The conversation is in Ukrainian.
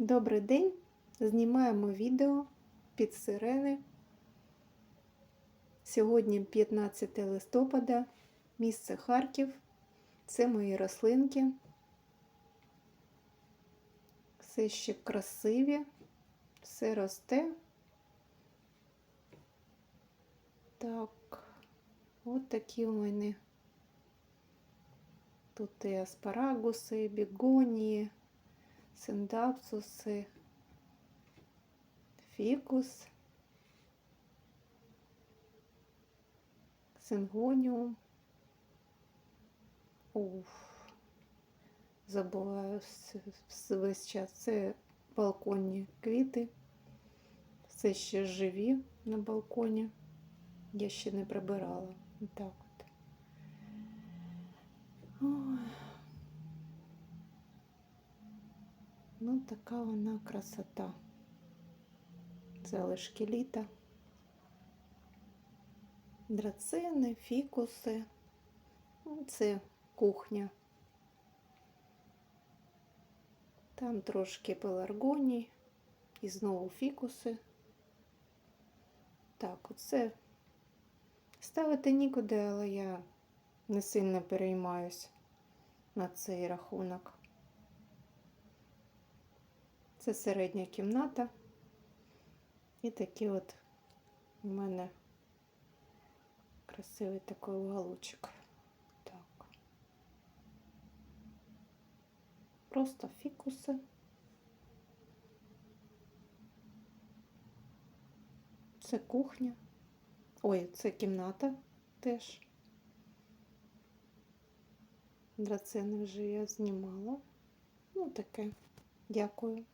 Добрий день! Знімаємо відео під сирени. Сьогодні 15 листопада, місце Харків. Це мої рослинки. Все ще красиві, все росте. Так, от такі у мене. Тут і аспарагуси, і бігонії, синдапсуси, фікус, сингоніум. Уф, забуваю весь час. Це балконні квіти. Все ще живі на балконі. Я ще не прибирала. Так от. Ой. Ну, така вона красота. Залишки літа. Драцини, фікуси. Ну, Це кухня. Там трошки пеларгоній і знову фікуси. Так, оце ставити нікуди, але я не сильно переймаюсь на цей рахунок. Це середня кімната. І такий от у мене красивий такий уголочок. Так. Просто фікуси. Це кухня. Ой, це кімната теж. Драцени вже я знімала. Ну таке. Дякую.